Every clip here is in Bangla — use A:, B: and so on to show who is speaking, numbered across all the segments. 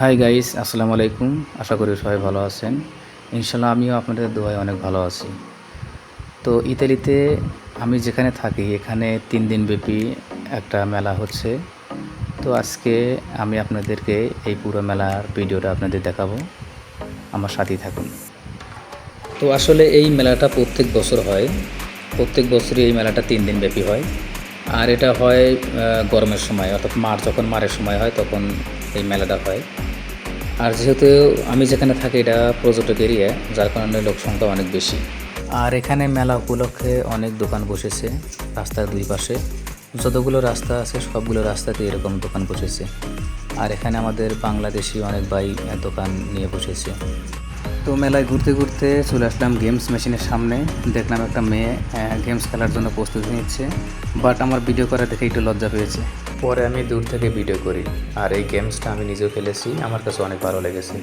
A: হাই গাইস আসসালামু আলাইকুম। আশা করি সবাই ভালো আছেন। ইনশাল্লাহ আমিও আপনাদের দোয়ায় অনেক ভালো আছি। তো ইতালিতে আমি যেখানে থাকি, এখানে তিন দিন ব্যাপী একটা মেলা হচ্ছে। তো আজকে আমি আপনাদেরকে এই পুরো মেলার ভিডিওটা আপনাদের দেখাবো। আমার সাথেই থাকুন। তো আসলে এই মেলাটা প্রত্যেক বছর হয়। প্রত্যেক বছরই এই মেলাটা তিন দিন ব্যাপী হয়। আর এটা হয় গরমের সময় অর্থাৎ মার যখন মারের সময় হয় তখন এই মেলাটা হয়। আর যেহেতু আমি যেখানে থাকি এটা পর্যটক এরিয়া যার কারণে লোক সংখ্যা অনেক বেশি। আর এখানে মেলা উপলক্ষে অনেক দোকান বসেছে রাস্তার দুই পাশে। যতগুলো রাস্তা আছে সবগুলো রাস্তাতে এরকম দোকান বসেছে। আর এখানে আমাদের বাংলাদেশি অনেক আহ, দোকান নিয়ে বসেছে। তো মেলায় ঘুরতে ঘুরতে চলে আসলাম গেমস মেশিনের সামনে। দেখলাম একটা মেয়ে গেমস খেলার জন্য প্রস্তুতি নিচ্ছে। বাট আমার ভিডিও করা দেখে একটু লজ্জা পেয়েছে। পরে আমি দূর থেকে ভিডিও করি। আর এই গেমসটা আমি নিজেও খেলেছি। আমার কাছে অনেক ভালো লেগেছে।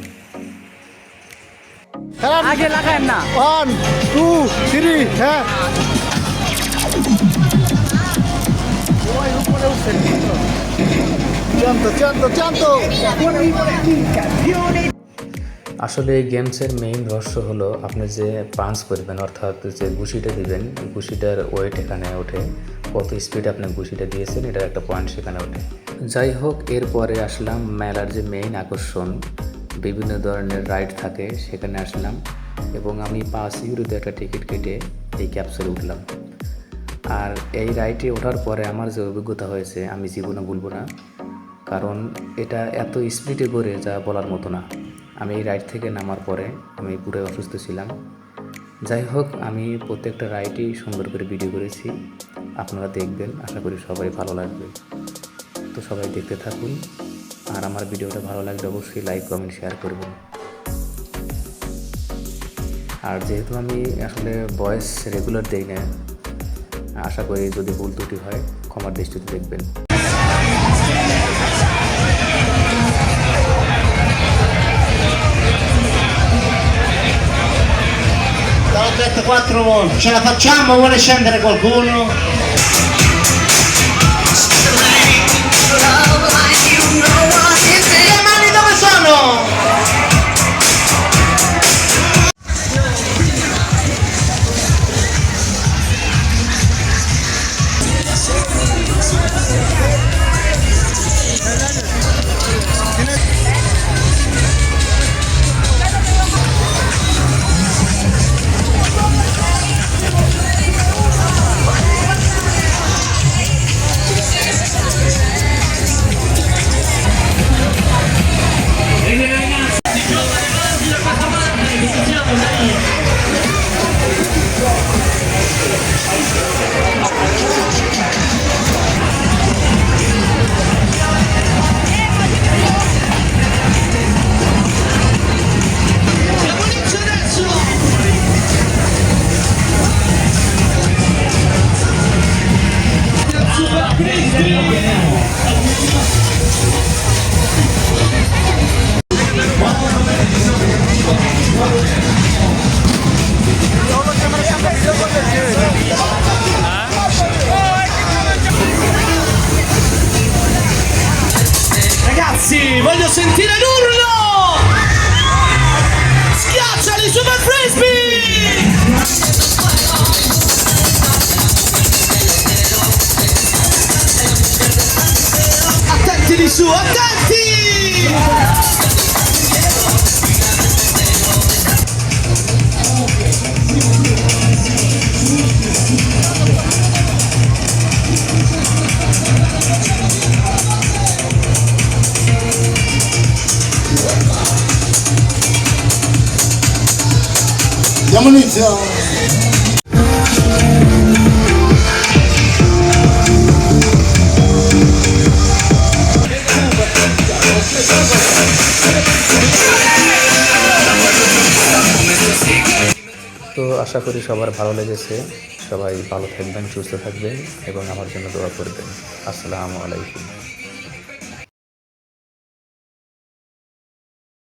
B: আগে লাগায় না।
C: ওয়ান টু থ্রি হ্যাঁ। চান্ত
A: আসলে এই গেমসের মেইন রহস্য হলো আপনি যে পাঞ্চ করবেন, অর্থাৎ যে ঘুষিটা দিবেন এই ওয়েট এখানে ওঠে, কত স্পিডে আপনি ঘুষিটা দিয়েছেন, এটার একটা পয়েন্ট সেখানে ওঠে। যাই হোক, এরপরে আসলাম মেলার যে মেইন আকর্ষণ, বিভিন্ন ধরনের রাইড থাকে, সেখানে আসলাম এবং আমি পাঁচ ইউরোতে একটা টিকিট কেটে এই ক্যাপসুলে উঠলাম। আর এই রাইডে ওঠার পরে আমার যে অভিজ্ঞতা হয়েছে, আমি জীবনে ভুলবো না, কারণ এটা এত স্পিডে করে যা বলার মতো না। আমি এই রাইড থেকে নামার পরে আমি পুরো অসুস্থ ছিলাম। যাই হোক, আমি প্রত্যেকটা রাইডই সুন্দর করে ভিডিও করেছি। আপনারা দেখবেন, আশা করি সবাই ভালো লাগবে। তো সবাই দেখতে থাকুন। আর আমার ভিডিওটা ভালো লাগলে অবশ্যই লাইক কমেন্ট শেয়ার করবেন। আর যেহেতু আমি আসলে ভয়েস রেগুলার দেই না, আশা করি যদি ভুল ত্রুটি হয়, ক্ষমার দৃষ্টিতে দেখবেন।
C: Quattro volte, ce la facciamo? Vuole scendere qualcuno?
B: Ragazzi, voglio sentire l'urlo! Schiacciali super frisbee! 수 없다 팀!
A: 영원히 있어. আশা করি সবার ভালো লেগেছে। সবাই ভালো থাকবেন, সুস্থ থাকবেন এবং আমার জন্য দোয়া করবেন। আসসালামু আলাইকুম।